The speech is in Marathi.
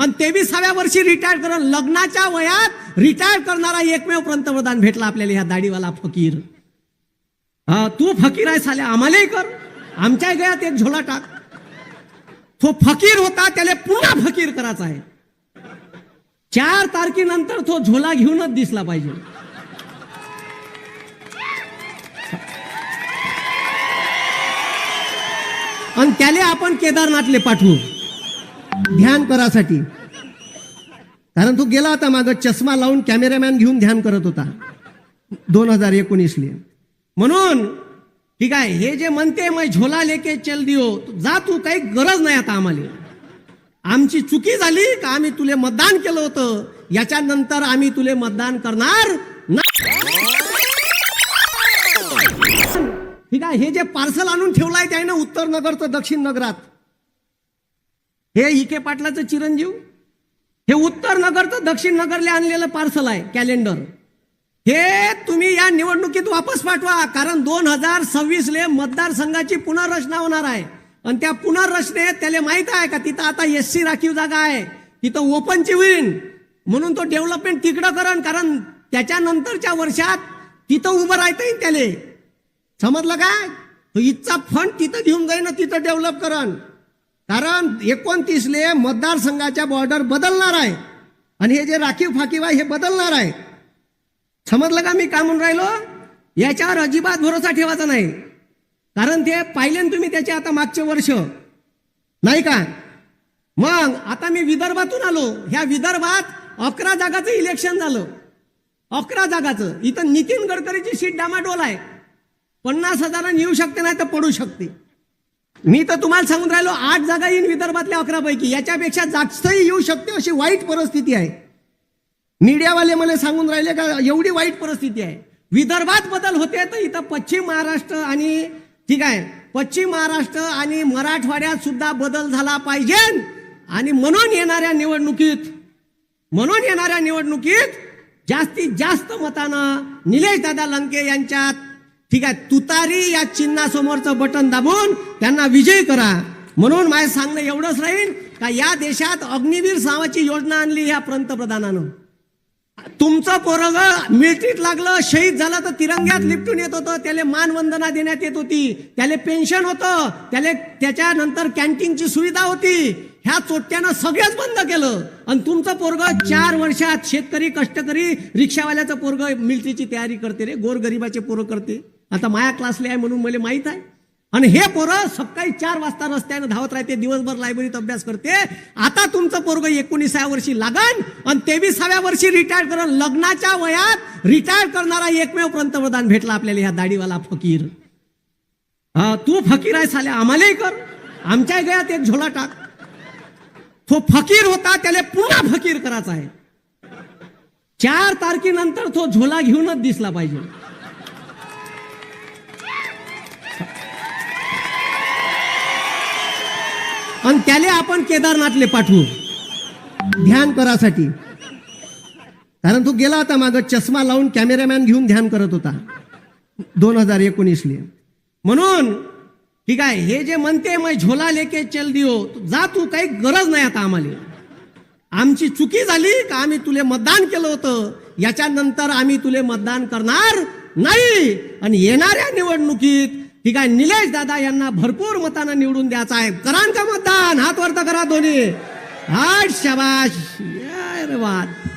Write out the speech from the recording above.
आणि तेविसाव्या वर्षी रिटायर करून लग्नाच्या वयात रिटायर करणारा एकमेव पंतप्रधान भेटला आपल्याला ह्या दाढीवाला फकीर. हा तू फकीर आहे साल्या आम्हालाही कर. आमच्या गळ्यात एक झोला टाक. तो फकीर होता त्याला पुन्हा फकीर करायचा आहे. चार तारखेनंतर तो झोला घेऊनच दिसला पाहिजे. आणि त्याला आपण केदारनाथले पाठवू. ध्यान करासाठी. कारण तो गेला होता माग चष्मा लावून कॅमेरामॅन घेऊन ध्यान करत होता. दोन हजार एकोणीसले. म्हणून ठीक आहे हे जे म्हणते मग झोला लेके चल दिओ जा तू काही गरज नाही आता आम्हाला. आमची चुकी झाली का आम्ही तुले मतदान केलं होतं? याच्यानंतर आम्ही तुले मतदान करणार ठीक आहे हे जे पार्सल आणून ठेवलंय त्याने उत्तर नगरचं दक्षिण नगरात. हे इके पाटलाचं चिरंजीव? हे उत्तर नगरचं दक्षिण नगरला आणलेलं पार्सल आहे कॅलेंडर हे तुम्ही या निवडणुकीत वापस पाठवा कारण दोन हजार सव्वीसले मतदारसंघाची पुनर्रचना होणार आहे. आणि त्या पुनर्रचनेत त्याला माहीत आहे का? तिथं आता एस सी राखीव जागा आहे. तिथं ओपनची होईल म्हणून तो डेव्हलपमेंट तिकडं करण कारण त्याच्यानंतरच्या वर्षात तिथं उभं राहता येईल त्याले. समजलं काय तो इथचा फंड तिथं घेऊन जाईन ना तिथं डेव्हलप करण. कारण एकोणतीसले मतदारसंघाच्या बॉर्डर बदलणार आहे. आणि हे जे राखीव फाकीव आहे हे बदलणार आहे. समजलं का मी काय म्हणून राहिलो? याच्यावर अजिबात भरोसा ठेवायचा नाही. कारण ते पाहिले तुम्ही त्याचे आता मागचे वर्ष. नाही का? मग आता मी विदर्भातून आलो. ह्या विदर्भात अकरा जागाचं इलेक्शन झालं. अकरा जागाचं. इथं नितीन गडकरीची सीट डामाडोल आहे. पन्नास हजारांनी येऊ शकते नाही तर पडू शकते. मी तर तुम्हाला सांगून राहिलो आठ जागा येईन विदर्भातल्या अकरा पैकी याच्यापेक्षा जास्तही येऊ शकते अशी वाईट परिस्थिती आहे. मीडियावाले मला सांगून राहिले का एवढी वाईट परिस्थिती आहे. विदर्भात बदल होते तर इथं पश्चिम महाराष्ट्र आणि ठीक आहे पश्चिम महाराष्ट्र आणि मराठवाड्यात सुद्धा बदल झाला पाहिजे. आणि म्हणून येणाऱ्या निवडणुकीत म्हणून येणाऱ्या निवडणुकीत जास्तीत जास्त मतानं निलेश दादा लंके यांच्यात ठीक आहे? तुतारी या चिन्हासमोरचं बटन दाबून त्यांना विजयी करा. म्हणून माझं सांगणं एवढंच राहील का या देशात अग्निवीर सावाची योजना आणली ह्या पंतप्रधानानं. तुमचं पोरग मिलिटरीत लागलं शहीद झालं तर तिरंग्यात लिपटून येत होतं त्याला मानवंदना देण्यात येत होती त्याला पेन्शन होतं त्याला त्याच्यानंतर कॅन्टीनची सुविधा होती. ह्या चोट्यानं सगळंच बंद केलं. आणि तुमचं पोरग चार वर्षात शेतकरी कष्टकरी रिक्षावाल्याचं पोरग मिलिटरीची तयारी करते रे गोरगरिबाचे पोरं करते. आता माया क्लासले आहे म्हणून मला माहीत आहे. आणि हे पोरं सकाळी चार वाजता रस्त्यानं धावत राहते दिवसभर लायब्ररीत अभ्यास करते. आता तुमचं पोरग एकोणीसाव्या वर्षी लागन आणि तेवीसाव्या वर्षी रिटायर करण. लग्नाच्या वयात रिटायर करणारा एकमेव पंतप्रधान भेटला आपल्याला ह्या दाढीवाला फकीर. हा तू फकीर आहे साल्या आम्हालाही कर. आमच्या गळ्यात एक झोला टाक. तो फकीर होता त्याला पुन्हा फकीर करायचा आहे. चार तारखेनंतर तो झोला घेऊनच दिसला पाहिजे. आणि त्याला आपण केदारनाथले पाठवू. ध्यान करासाठी. कारण तो गेला होता माग चष्मा लावून कॅमेरामॅन घेऊन ध्यान करत होता. दोन हजार एकोणीसले. म्हणून ठीक आहे हे जे म्हणते मग झोला लेके चल दिओ जा तू काही गरज नाही आता आम्हाला. आमची चुकी झाली का आम्ही तुले मतदान केलं होतं? याच्यानंतर आम्ही तुले मतदान करणार नाही. आणि येणाऱ्या निवडणुकीत ठीक आहे निलेश दादा यांना भरपूर मतानं निवडून द्यायचा आहे. करान का मतदान. हात वरता करा दोन्ही हाट शबाश. या वाद.